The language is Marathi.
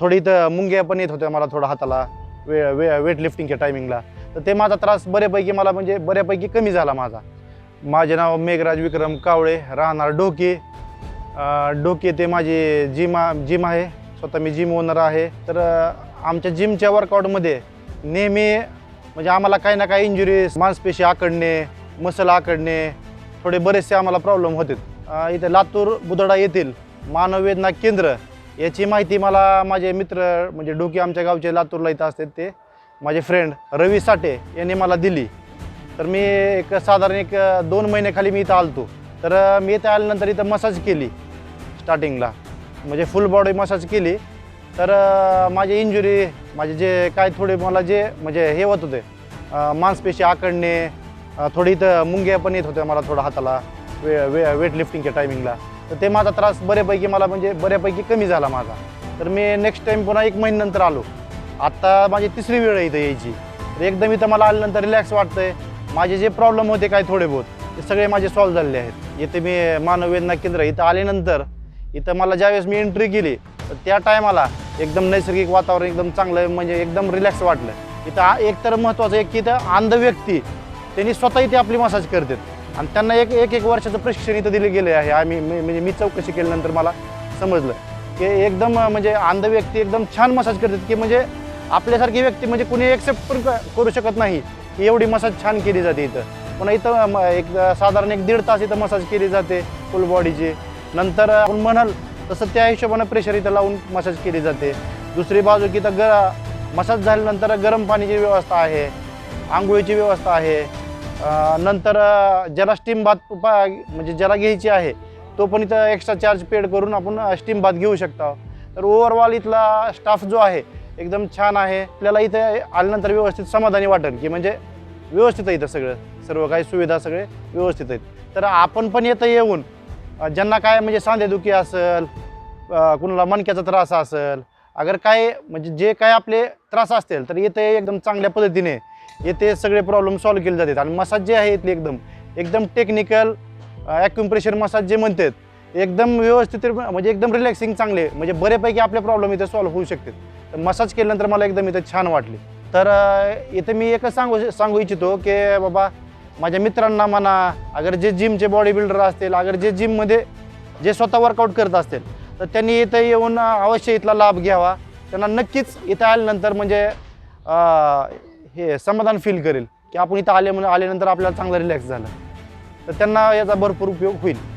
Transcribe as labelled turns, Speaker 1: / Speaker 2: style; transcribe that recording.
Speaker 1: थोडी इथं मुंग्या पण येत होत्या मला थोडं हाताला वे वे वेट लिफ्टिंगच्या टायमिंगला तर ते माझा त्रास बऱ्यापैकी मला म्हणजे बऱ्यापैकी कमी झाला माझा. माझे नाव मेघराज विक्रम कावळे राहणार डोके. डोके ते माझी जिम जिम आहे. स्वतः मी जिम ओनर आहे. तर आमच्या जिमच्या वर्कआउटमध्ये नेहमी म्हणजे आम्हाला काही ना काही इंजुरीज मांसपेशी आकडणे मसल आकडणे थोडे बरेचसे आम्हाला प्रॉब्लेम होते इथे लातूर बुदडा येथील मानववेदना केंद्र याची माहिती मला माझे मित्र म्हणजे डोके आमच्या गावचे लातूरला इथं असतात ते. माझे फ्रेंड रवी साठे यांनी मला दिली. तर मी एक साधारण एक दोन महिन्याखाली मी इथं आलतो. तर मी इथं आल्यानंतर इथं मसाज केली स्टार्टिंगला म्हणजे फुल बॉडी मसाज केली. तर माझी माझे इंजुरी माझे जे काय थोडे मला जे म्हणजे हे होत होते मांसपेशी आकडणे थोडी इथं मुंग्या पण येत होत्या मला थोडं हाताला वे वे वेट लिफ्टिंगच्या टायमिंगला तर ते माझा त्रास बऱ्यापैकी मला म्हणजे बऱ्यापैकी कमी झाला माझा. तर मी नेक्स्ट टाईम पुन्हा एक महिन्यानंतर आलो. आत्ता माझी तिसरी वेळ आहे इथं यायची. तर एकदम इथं मला आल्यानंतर रिलॅक्स वाटतंय. माझे जे प्रॉब्लेम होते काय थोडे बहुत ते सगळे माझे सॉल्व्ह झालेले आहेत. इथे मी मानववेदना केंद्र इथं आल्यानंतर इथं मला ज्यावेळेस मी एंट्री केली तर त्या टायमाला एकदम नैसर्गिक वातावरण एकदम चांगलं म्हणजे एकदम रिलॅक्स वाटलं. इथं एकतर एक तर महत्त्वाचं एक की इथं अंध व्यक्ती त्यांनी स्वतः इथे आपली मसाज करतात. आणि त्यांना एक एक एक वर्षाचं प्रशिक्षण इथं दिले गेले आहे. आम्ही म्हणजे मी चौकशी केल्यानंतर मला समजलं की एकदम म्हणजे अंध व्यक्ती एकदम छान मसाज करतात की म्हणजे आपल्यासारखी व्यक्ती म्हणजे कुणी एक्सेप्ट पण क- करू शकत नाही. की एवढी मसाज छान केली जाते इथं. पुन्हा इथं एक साधारण एक दीड तास इथं मसाज केली जाते फुल बॉडीची नंतर आपण म्हणाल तसं त्या हिशोबानं प्रेशर इथं लावून मसाज केली जाते. दुसरी बाजू की इथं ग मसाज झाल्यानंतर गरम पाण्याची व्यवस्था आहे आंघोळीची व्यवस्था आहे. नंतर ज्याला स्टीम भात पा- म्हणजे ज्याला घ्यायची आहे तो पण इथं एक्स्ट्रा चार्ज पेड करून आपण स्टीम भात घेऊ शकता. तर ओव्हरऑल इथला स्टाफ जो आहे एकदम छान आहे. आपल्याला इथं आल्यानंतर व्यवस्थित समाधानी वाटेल की म्हणजे व्यवस्थित आहे इथं सगळं. सर्व काही सुविधा सगळे व्यवस्थित आहेत. तर आपण पण येतं येऊन ज्यांना काय म्हणजे सांधेदुखी असेल कुणाला मणक्याचा त्रास असेल अगर काय म्हणजे जे काय आपले त्रास असतील तर इथे एकदम चांगल्या पद्धतीने येथे सगळे प्रॉब्लेम सॉल्व्ह केले जातात. आणि मसाज जे आहे इथले एकदम एकदम टेक्निकल ॲक्युम्प्रेशर मसाज जे म्हणतात एकदम व्यवस्थित म्हणजे एकदम रिलॅक्सिंग चांगले म्हणजे बऱ्यापैकी आपले प्रॉब्लेम इथे सॉल्व्ह होऊ शकतात. तर मसाज केल्यानंतर मला एकदम इथं छान वाटले. तर इथं मी एकच सांगू सांगू इच्छितो की बाबा माझ्या मित्रांना म्हणा अगर जे जिमचे बॉडी बिल्डर असतील अगर जे जिममध्ये जे स्वतः वर्कआउट करत असतील तर त्यांनी इथं येऊन अवश्य इथला लाभ घ्यावा. त्यांना नक्कीच इथं आल्यानंतर म्हणजे हे समाधान फील करेल. की आपण इथं आले म्हणून आल्यानंतर आपल्याला चांगलं रिलॅक्स झालं. तर त्यांना याचा भरपूर उपयोग होईल.